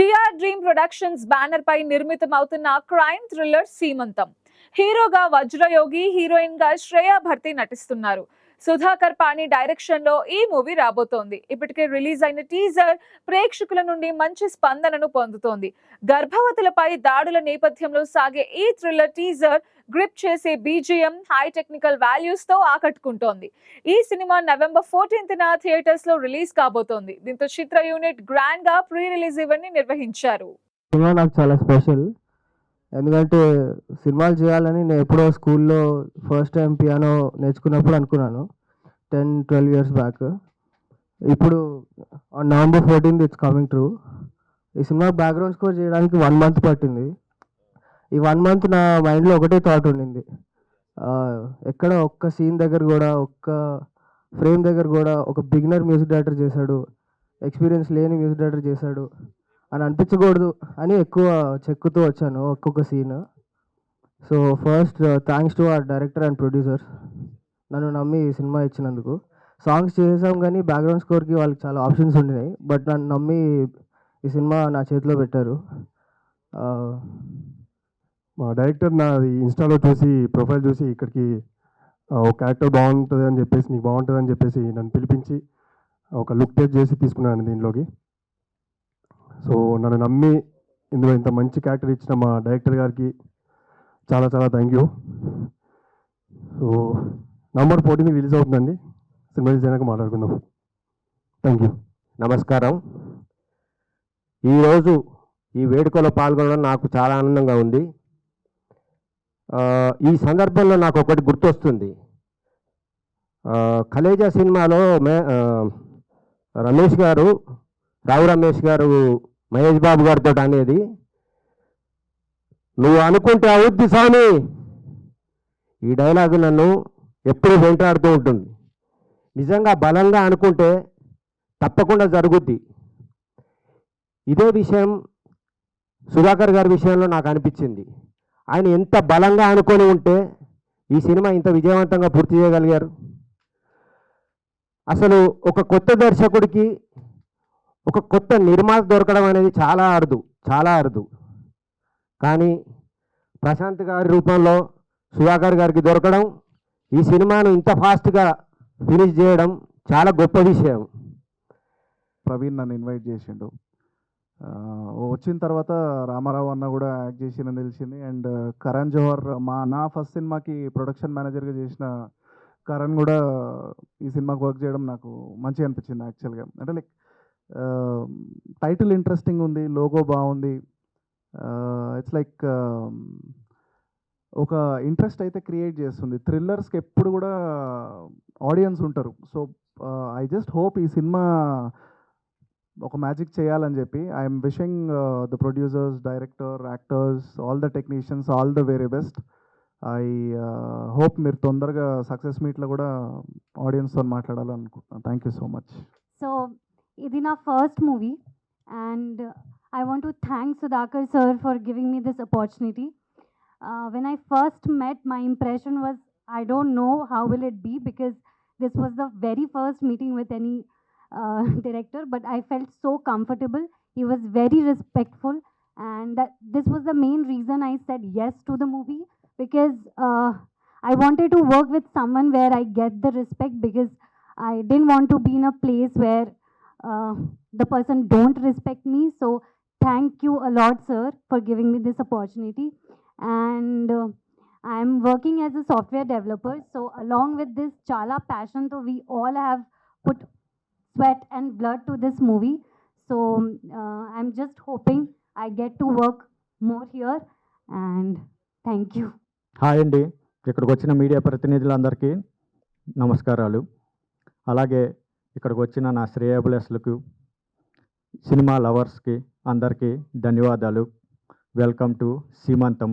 TR dream productions banner పై నిర్మితం అవుతున్న క్రైమ్ థ్రిల్లర్ సీమంతం. హీరోగా వజ్రయోగి హీరోయిన్గా శ్రేయా భర్తీ నటిస్తున్నారు. సుధాకర్ పాణి డైరెక్షన్లో ఈ మూవీ రాబోతోంది. ఇప్పటికే రిలీజ్ అయిన టీజర్ ప్రేక్షకుల నుండి మంచి స్పందనను పొందుతోంది. గర్భవతులపై దాడుల నేపథ్యంలో సాగే ఈ థ్రిల్లర్ టీజర్ గ్రిప్ చేసే బీజిఎం హై టెక్నికల్ వాల్యూస్తో ఆకట్టుకుంటోంది. ఈ సినిమా నవంబర్ ఫోర్టీన్త్ న థియేటర్స్లో రిలీజ్ కాబోతోంది. దీంతో చిత్ర యూనిట్ గ్రాండ్గా ప్రీ రిలీజ్ ఈవెంట్ని నిర్వహించారు సినిమా నాకు చాలా స్పెషల్ ఎందుకంటే సినిమాలు చేయాలని నేను ఎప్పుడో స్కూల్లో ఫస్ట్ టైం పియానో నేర్చుకున్నప్పుడు అనుకున్నాను. Ten twelve years back. ఇప్పుడు November fourteenth it's coming true. ఈ సినిమా బ్యాక్గ్రౌండ్ స్కోర్ చేయడానికి వన్ మంత్ పట్టింది. ఈ వన్ మంత్ నా మైండ్లో ఒకటే థాట్ ఉండింది. ఎక్కడ ఒక్క సీన్ దగ్గర కూడా ఒక్క ఫ్రేమ్ దగ్గర కూడా ఒక బిగినర్ మ్యూజిక్ డైరెక్టర్ చేశాడు. ఎక్స్పీరియన్స్ లేని మ్యూజిక్ డైరెక్టర్ చేశాడు. అని అనిపించకూడదు అని ఎక్కువ చెక్కుతూ వచ్చాను ఒక్కొక్క scene. So first thanks to our director and producer నన్ను నమ్మి సినిమా ఇచ్చినందుకు. సాంగ్స్ చేసాం కానీ బ్యాక్గ్రౌండ్ స్కోర్కి వాళ్ళకి చాలా ఆప్షన్స్ ఉండినాయి. బట్ నన్ను నమ్మి ఈ సినిమా నా చేతిలో పెట్టారు. మా డైరెక్టర్ నాది ఇన్స్టాలో చూసి ప్రొఫైల్ చూసి ఇక్కడికి ఒక క్యారెక్టర్ బాగుంటుంది అని చెప్పేసి నీకు బాగుంటుంది అని చెప్పేసి నన్ను పిలిపించి ఒక లుక్ టెస్ట్ చేసి తీసుకున్నాను దీనిలోకి సో నన్ను నమ్మి ఇందులో ఇంత మంచి క్యారెక్టర్ ఇచ్చిన మా డైరెక్టర్ గారికి చాలా చాలా thank you so number fourteen release అవుతుందండి. సినిమా రిలీజ్ అయినాక మాట్లాడుకుందాం. థ్యాంక్ యూ నమస్కారం. ఈరోజు ఈ వేడుకలో పాల్గొనడం నాకు చాలా ఆనందంగా ఉంది. ఈ సందర్భంలో నాకు ఒకటి గుర్తొస్తుంది. కలేజా సినిమాలో మే రమేష్ గారు రావు రమేష్ గారు మహేష్ బాబు గారితో అనేది. నువ్వు అనుకుంటే అవుద్ది స్వామి. ఈ డైలాగ్ నన్ను ఎప్పుడు వెంటాడుతూ ఉంటుంది. నిజంగా బలంగా అనుకుంటే తప్పకుండా జరుగుద్ది. ఇదే విషయం సుధాకర్ గారి విషయంలో నాకు అనిపించింది. ఆయన ఎంత బలంగా అనుకొని ఉంటే ఈ సినిమా ఇంత విజయవంతంగా పూర్తి చేయగలిగారు. అసలు ఒక కొత్త దర్శకుడికి ఒక కొత్త నిర్మాత దొరకడం అనేది చాలా అరుదు చాలా అరుదు. కానీ ప్రశాంత్ గారి రూపంలో సుధాకర్ గారికి దొరకడం ఈ సినిమాను ఇంత ఫాస్ట్గా ఫినిష్ చేయడం చాలా గొప్ప విషయం. ప్రవీణ్ నన్ను ఇన్వైట్ చేసిండు. వచ్చిన తర్వాత రామారావు అన్న కూడా యాక్ట్ చేసిందని తెలిసింది. అండ్ కరణ్ జోహర్ మా నా ఫస్ట్ సినిమాకి ప్రొడక్షన్ మేనేజర్గా చేసిన కరణ్ కూడా ఈ సినిమాకి వర్క్ చేయడం నాకు మంచిగా అనిపించింది యాక్చువల్గా. అంటే లైక్ Um, టైటిల్ ఇంట్రెస్టింగ్ ఉంది లోగో బాగుంది. Uh, ఇట్స్ లైక్ um, ఒక ఇంట్రెస్ట్ అయితే క్రియేట్ చేస్తుంది. థ్రిల్లర్స్కి ఎప్పుడు కూడా ఆడియన్స్ ఉంటారు. సో ఐ జస్ట్ హోప్ ఈ సినిమా ఒక మ్యాజిక్ చేయాలని చెప్పి I'm wishing the producers director actors all the technicians all the very best I hope మీరు తొందరగా సక్సెస్ మీట్లో కూడా ఆడియన్స్తో మాట్లాడాలనుకుంటున్నాను thank you so much so ఇది నా first movie and I want to thank Sudhakar sir for giving me this opportunity when I first met my impression was I don't know how will it be because this was the very first meeting with any director but i felt so comfortable he was very respectful and that, this was the main reason i said yes to the movie because uh, i wanted to work with someone where i get the respect because i didn't want to be in a place where uh, the person don't respect me so thank you a lot sir for giving me this opportunity and uh, i'm working as a software developer so along with this chala passion so we all have put sweat and blood to this movie. So uh, I'm just hoping I get to work more here and thank you. Hi అండి ఇక్కడికి వచ్చిన media ప్రతినిధులందరికీ నమస్కారాలు అలాగే ఇక్కడికి వచ్చిన నా శ్రేయబులెస్లకు cinema లవర్స్కి అందరికీ ధన్యవాదాలు. Welcome to Seemantham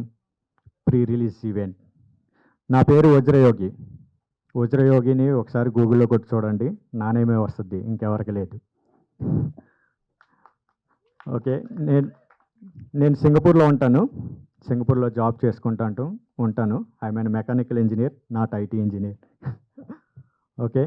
pre release event. నా పేరు వజ్రయోగి. వజ్రయోగిని ఒకసారి గూగుల్లో కొట్టి చూడండి. నానేమే వస్తుంది ఇంకెవరికి లేదు. ఓకే నేను నేను సింగపూర్లో ఉంటాను. సింగపూర్లో జాబ్ చేసుకుంటాంటూ ఉంటాను. I mean mechanical engineer not IT engineer. Okay